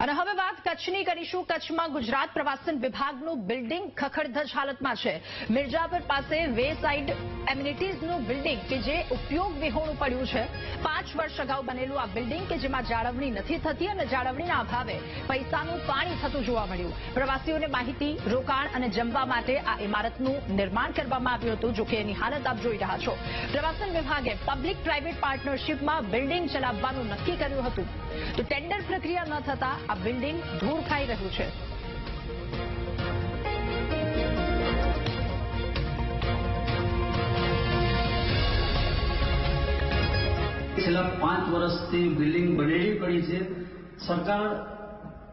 અને હવે વાત કચ્છની કરીશું. કચ્છમાં ગુજરાત પ્રવાસન વિભાગનું બિલ્ડિંગ ખખડધજ હાલતમાં છે. મિર્જાપર પાસે વે સાઇડ એમ્યુનિટીઝનું બિલ્ડિંગ કે જે ઉપયોગ વિહોણું પડ્યું છે. પાંચ વર્ષ અગાઉ બનેલું આ બિલ્ડિંગ કે જેમાં જાળવણી નથી થતી અને જાળવણીના અભાવે પૈસાનું પાણી થતું જોવા મળ્યું. પ્રવાસીઓને માહિતી, રોકાણ અને જમવા માટે આ ઇમારતનું નિર્માણ કરવામાં આવ્યું હતું જોકે એની હાલત આપ જોઈ રહ્યા છો. પ્રવાસન વિભાગે પબ્લિક પ્રાઇવેટ પાર્ટનરશિપમાં બિલ્ડિંગ ચલાવવાનું નક્કી કર્યું હતું. તો ટેન્ડર પ્રક્રિયા ન થતા આ બિલ્ડિંગ ધૂળ ખાઈ રહ્યું છે. છેલ્લા પાંચ વર્ષથી બિલ્ડિંગ બનેલી પડી છે. સરકાર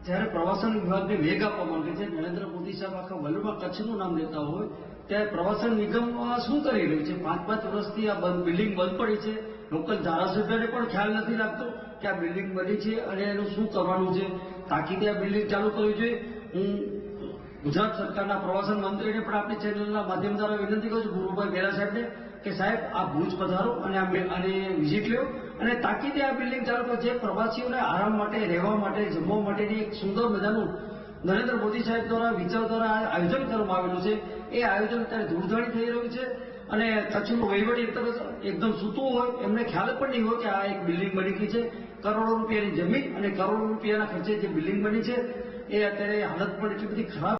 જ્યારે પ્રવાસન વિભાગને વેગ આપવા માંગે છે, નરેન્દ્ર મોદી સાહેબ આખા વર્લ્ડમાં કચ્છનું નામ લેતા હોય, ત્યારે પ્રવાસન નિગમ શું કરી રહ્યું છે? પાંચ પાંચ વર્ષથી આ બિલ્ડિંગ બંધ પડી છે. લોકલ ધારાસભ્યને પણ ખ્યાલ નથી લાગતો કે આ બિલ્ડિંગ બની છે અને એનું શું કરવાનું છે. તાકીદે આ બિલ્ડિંગ ચાલુ કરવી જોઈએ. હું ગુજરાત સરકારના પ્રવાસન મંત્રીને પણ આપણી ચેનલના માધ્યમ દ્વારા વિનંતી કરું છું ગુરુભાઈ બેરા સાહેબને કે સાહેબ આ ભુજ પધારો અને અને વિઝિટ લ્યો. અને તાકીદે આ બિલ્ડિંગ ચાલુ કરો. જે પ્રવાસીઓને આરામ માટે, રહેવા માટે, જમવા માટેની એક સુંદર મજાનું નરેન્દ્ર મોદી સાહેબ દ્વારા વિચાર દ્વારા આયોજન કરવામાં આવેલું છે. એ આયોજન અત્યારે ધૂળધાણી થઈ રહ્યું છે. અને કચ્છનું વહીવટી તરફ એકદમ સૂતું હોય, એમને ખ્યાલ પણ નહીં હોય કે આ એક બિલ્ડિંગ બની ગઈ છે. કરોડો રૂપિયાની જમીન અને કરોડો રૂપિયાના ખર્ચે જે બિલ્ડિંગ બની છે, એ અત્યારે હાલત પણ એટલી બધી ખરાબ